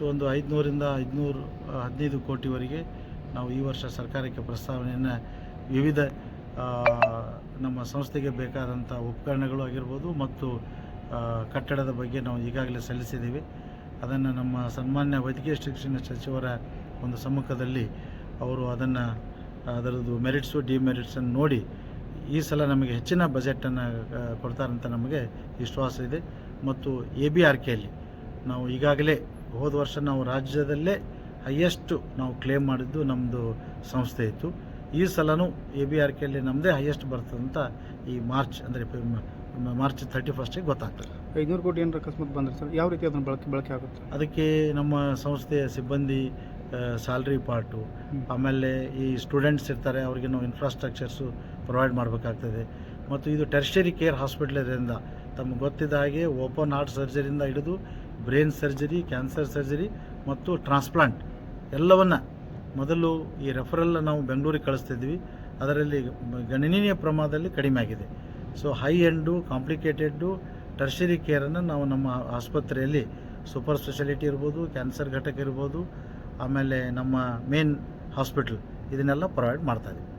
Almost ಒಂದು ಐದುನೂರಿಂದ ಐದುನೂರು ಹದಿನೈದು ಕೋಟಿವರೆಗೆ ನಾವು ಈ ವರ್ಷ ಸರ್ಕಾರಕ್ಕೆ ಪ್ರಸ್ತಾವನೆಯನ್ನು ವಿವಿಧ ನಮ್ಮ ಸಂಸ್ಥೆಗೆ ಬೇಕಾದಂಥ ಉಪಕರಣಗಳು ಆಗಿರ್ಬೋದು ಮತ್ತು ಕಟ್ಟಡದ ಬಗ್ಗೆ ನಾವು ಈಗಾಗಲೇ ಸಲ್ಲಿಸಿದ್ದೀವಿ. ಅದನ್ನು ನಮ್ಮ ಸನ್ಮಾನ್ಯ ವೈದ್ಯಕೀಯ ಶಿಕ್ಷಣ ಸಚಿವರ ಒಂದು ಸಮ್ಮುಖದಲ್ಲಿ ಅವರು ಅದನ್ನು, ಅದರದ್ದು ಮೆರಿಟ್ಸು, ಡಿಮೆರಿಟ್ಸನ್ನು ನೋಡಿ ಈ ಸಲ ನಮಗೆ ಹೆಚ್ಚಿನ ಬಜೆಟನ್ನು ಕೊಡ್ತಾರಂತ ನಮಗೆ ವಿಶ್ವಾಸ ಇದೆ. ಮತ್ತು ಎ ಬಿ ಆರ್ ಕೆಯಲ್ಲಿ ನಾವು ಈಗಾಗಲೇ ಹೋದ ವರ್ಷ ನಾವು ರಾಜ್ಯದಲ್ಲೇ ಹೈಯೆಸ್ಟು ನಾವು ಕ್ಲೇಮ್ ಮಾಡಿದ್ದು ನಮ್ಮದು ಸಂಸ್ಥೆ ಇತ್ತು. ಈ ಸಲನೂ ಎ ಬಿ ಆರ್ ಕೆಯಲ್ಲಿ ನಮ್ಮದೇ ಹೈಯೆಸ್ಟ್ ಬರ್ತದಂತ ಈ ಮಾರ್ಚ್ ಅಂದರೆ ಮಾರ್ಚ್ ತರ್ಟಿ ಫಸ್ಟಿಗೆ ಗೊತ್ತಾಗ್ತದೆ. ಐದುನೂರು ಕೋಟಿ ಏನು ಅಕಸ್ಮಾತ್ ಬಂದ್ರೆ ಸರ್ ಯಾವ ರೀತಿ ಅದನ್ನು ಬಳಕೆ ಬಳಕೆ ಆಗುತ್ತೆ? ಅದಕ್ಕೆ ನಮ್ಮ ಸಂಸ್ಥೆಯ ಸಿಬ್ಬಂದಿ ಸ್ಯಾಲ್ರಿ ಪಾರ್ಟು ಆಮೇಲೆ ಈ ಸ್ಟೂಡೆಂಟ್ಸ್ ಇರ್ತಾರೆ ಅವ್ರಿಗೆ ನಾವು ಇನ್ಫ್ರಾಸ್ಟ್ರಕ್ಚರ್ಸು ಪ್ರೊವೈಡ್ ಮಾಡಬೇಕಾಗ್ತದೆ. ಮತ್ತು ಇದು ಟೆರ್ಷರಿ ಕೇರ್ ಹಾಸ್ಪಿಟ್ಲ್ ಇದರಿಂದ ತಮಗೆ ಗೊತ್ತಿದ್ದ ಹಾಗೆ ಓಪನ್ ಹಾರ್ಟ್ ಸರ್ಜರಿಯಿಂದ ಹಿಡಿದು ಬ್ರೈನ್ ಸರ್ಜರಿ ಕ್ಯಾನ್ಸರ್ ಸರ್ಜರಿ ಮತ್ತು ಟ್ರಾನ್ಸ್ಪ್ಲಾಂಟ್ ಎಲ್ಲವನ್ನು ಮೊದಲು ಈ ರೆಫರಲ್ ನಾವು ಬೆಂಗಳೂರಿಗೆ ಕಳಿಸ್ತಿದ್ವಿ. ಅದರಲ್ಲಿ ಗಣನೀಯ ಪ್ರಮಾಣದಲ್ಲಿ ಕಡಿಮೆ ಆಗಿದೆ. So high end complicated tertiary ಕೇರನ್ನು ನಾವು ನಮ್ಮ ಆಸ್ಪತ್ರೆಯಲ್ಲಿ ಸೂಪರ್ ಸ್ಪೆಷಾಲಿಟಿ ಇರ್ಬೋದು ಕ್ಯಾನ್ಸರ್ ಘಟಕ ಇರ್ಬೋದು, ಆಮೇಲೆ ನಮ್ಮ ಮೇನ್ ಹಾಸ್ಪಿಟಲ್ ಇದನ್ನೆಲ್ಲ ಪ್ರೊವೈಡ್ ಮಾಡ್ತಾ ಇದ್ದೀವಿ.